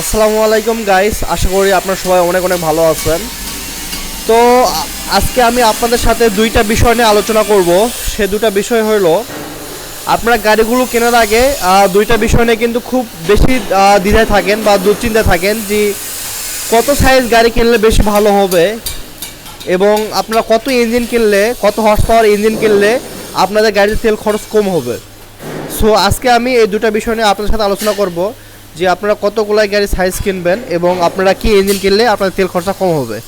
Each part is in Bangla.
আসসালামু আলাইকুম গাইস আশা করি আপনারা সবাই অনেক অনেক ভালো আছেন। তো, আজকে আমি আপনাদের সাথে দুইটা বিষয় নিয়ে আলোচনা করব। সে দুটা বিষয় হলো আপনারা গাড়িগুলো কেনার আগে দুইটা বিষয় নিয়ে কিন্তু খুব বেশি দ্বিধায় থাকেন বা দুশ্চিন্তায় থাকেন যে কত সাইজ গাড়ি কিনলে বেশি ভালো হবে এবং আপনারা কত ইঞ্জিন কিনলে, কত হর্স পাওয়ার ইঞ্জিন কিনলে আপনাদের গাড়ির তেল খরচ কম হবে। সো আজকে আমি এই দুটো বিষয় নিয়ে আপনাদের সাথে আলোচনা করব। যে আপনারা কতগুলাই গাড়ি সাইজ কিনবেন এবং আপনারা কি ইঞ্জিন কিনলে আপনাদের তেল খরচা কম হবে?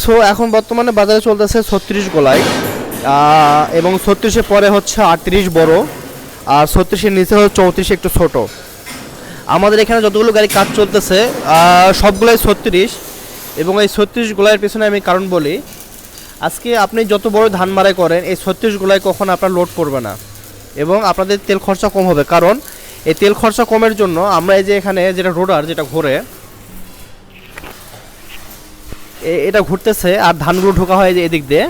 সো এখন বর্তমানে বাজারে চলতেছে ছত্রিশ গোলাই এবং ছত্রিশের পরে হচ্ছে আটত্রিশ বড়, আর ছত্রিশের নিচে হচ্ছে চৌত্রিশ একটু ছোট। আমাদের এখানে যতগুলো গাড়ি কাজ চলতেছে সবগুলোই ছত্রিশ, এবং এই ছত্রিশ গোলাইয়ের পেছনে আমি কারণ বলি, আজকে আপনি যত বড় ধান মারাই করেন, এই ছত্রিশ গোলায় কখন আপনার লোড করবে না, এবং আপনাদের তেল খরচা কম হবে। কারণ এই তেল খরচা কমের জন্য আমরা এই যে এখানে যেটা রোডার, যেটা ঘোরে এটা ঘুরতেছে আর ধানগুলো ঢোকা হয় এদিক দিয়ে।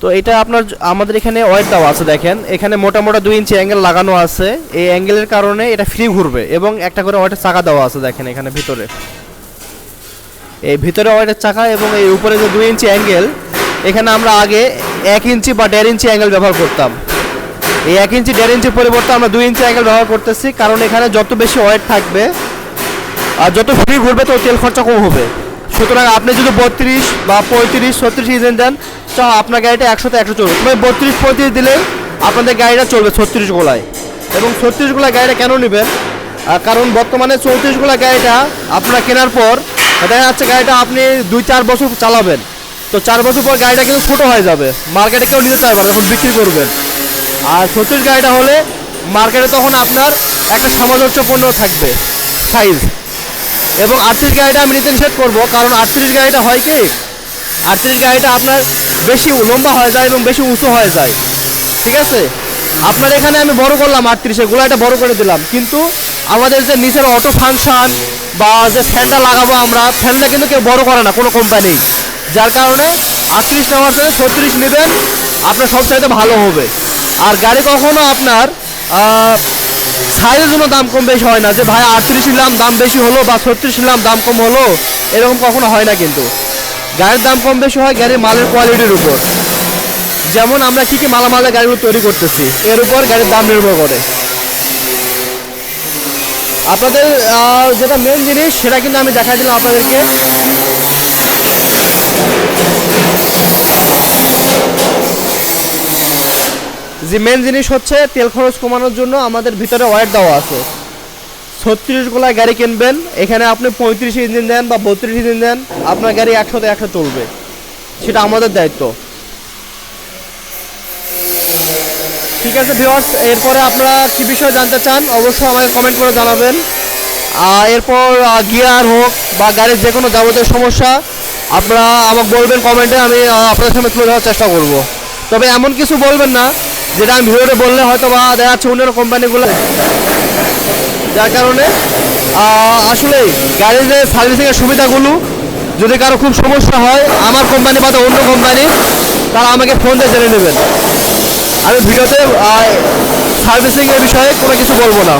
তো এটা আপনার আমাদের এখানে ওয়েট দেওয়া আছে দেখেন। এখানে মোটা মোটা দুই ইঞ্চি অ্যাঙ্গেল লাগানো আছে। এই অ্যাঙ্গেলের কারণে এটা ফ্রি ঘুরবে এবং একটা করে ওয়েটের চাকা দেওয়া আছে দেখেন এখানে ভিতরে। এই ভিতরে ওয়েটের চাকা এবং এই উপরে যে দুই ইঞ্চি অ্যাঙ্গেল, এখানে আমরা আগে এক ইঞ্চি বা দেড় ইঞ্চি অ্যাঙ্গেল ব্যবহার করতাম। এই এক ইঞ্চি, দেড় ইঞ্চি পরিবর্তে আমরা দুই ইঞ্চি অ্যাঙ্গেল ব্যবহার করতেছি, কারণ এখানে যত বেশি ওয়েট থাকবে আর যত ফ্রি ঘুরবে তো তেল খরচা কম হবে। সুতরাং আপনি যদি বত্রিশ বা পঁয়ত্রিশ, ছত্রিশ ইঞ্জিন দেন, তো আপনার গাড়িটা একশোতে একশো চলবে। তবে বত্রিশ, পঁয়ত্রিশ দিলে আপনাদের গাড়িটা চলবে ছত্রিশ গোলায়। এবং ছত্রিশ গোলা গাড়িটা কেন নেবেন? কারণ বর্তমানে চৌত্রিশ গোলা গাড়িটা আপনারা কেনার পর দেখা যাচ্ছে গাড়িটা আপনি দুই, চার বছর চালাবেন। তো চার বছর পর গাড়িটা কিন্তু ছোটো হয়ে যাবে। মার্কেটে কেউ নিতে চাইবে না, যখন বিক্রি করবেন। আর ছত্রিশ গাড়িটা হলে মার্কেটে তখন আপনার একটা সামঞ্জস্যপূর্ণ থাকবে সাইজ এবং আটত্রিশ গাড়িটা আমি নিতে নিষেধ করব, কারণ আটত্রিশ গাড়িটা হয় কি, আটত্রিশ গাড়িটা আপনার বেশি লম্বা হয়ে যায় এবং বেশি উঁচু হয়ে যায়। ঠিক আছে? আপনার এখানে আমি বড় করলাম আটত্রিশে গোলাটা বড় করে দিলাম। কিন্তু আমাদের যে নিচের অটো ফাংশন বা যে ফ্যানটা লাগাবো আমরা ফ্যানটা কিন্তু কেউ বড় করে না, কোনো কোম্পানি যার কারণে আটত্রিশ নেওয়ার জন্য ছত্রিশ নেবেন, আপনার সব চাইতে ভালো হবে। আর গাড়ি কখনো আপনার সাইজের জন্য দাম কম বেশি হয় না। যে ভাই আটত্রিশ নিলাম, দাম বেশি হলো বা ছত্রিশ নিলাম, দাম কম হলো, এরকম কখনো হয় না কিন্তু। গাড়ির দাম কম বেশি হয় গাড়ির মালের কোয়ালিটির উপর। যেমন আমরা কি কি মালামালের গাড়িগুলো তৈরি করতেছি, এর উপর গাড়ির দাম নির্ভর করে। আপনাদের যেটা মেন জিনিস, সেটা কিন্তু আমি দেখাই দিলাম আপনাদেরকে। যে মেন জিনিস হচ্ছে তেল খরচ কমানোর জন্য আমাদের ভিতরে ওয়ার দেওয়া আছে। ছত্রিশ গোলায় গাড়ি কিনবেন, এখানে আপনি পঁয়ত্রিশ ইঞ্জিন দেন বা বত্রিশ ইঞ্জিন দেন, আপনার গাড়ি একশোতে একশো চলবে। সেটা আমাদের দায়িত্ব। ঠিক আছে ভিওয়ার্স এরপরে আপনারা কি বিষয় জানতে চান, অবশ্যই আমাকে কমেন্ট করে জানাবেন। আর এরপর গিয়ার হোক বা গাড়ির যে কোনো যাবতীয় সমস্যা, আপনারা আমাকে বলবেন কমেন্টে আমি আপনাদের সামনে তুলে ধরার চেষ্টা করব। তবে এমন কিছু বলবেন না যেটা আমি ভিডিওতে বললে হয়তো বা দেখা যাচ্ছে অন্যান্য কোম্পানিগুলো। যার কারণে আসলে গাড়ির যে সার্ভিসিংয়ের সুবিধাগুলো যদি কারও খুব সমস্যা হয়, আমার কোম্পানি বা অন্য কোম্পানি, তারা আমাকে ফোন দিয়ে জেনে নেবেন। আমি ভিডিওতে সার্ভিসিংয়ের বিষয়ে কোনো কিছু বলব না।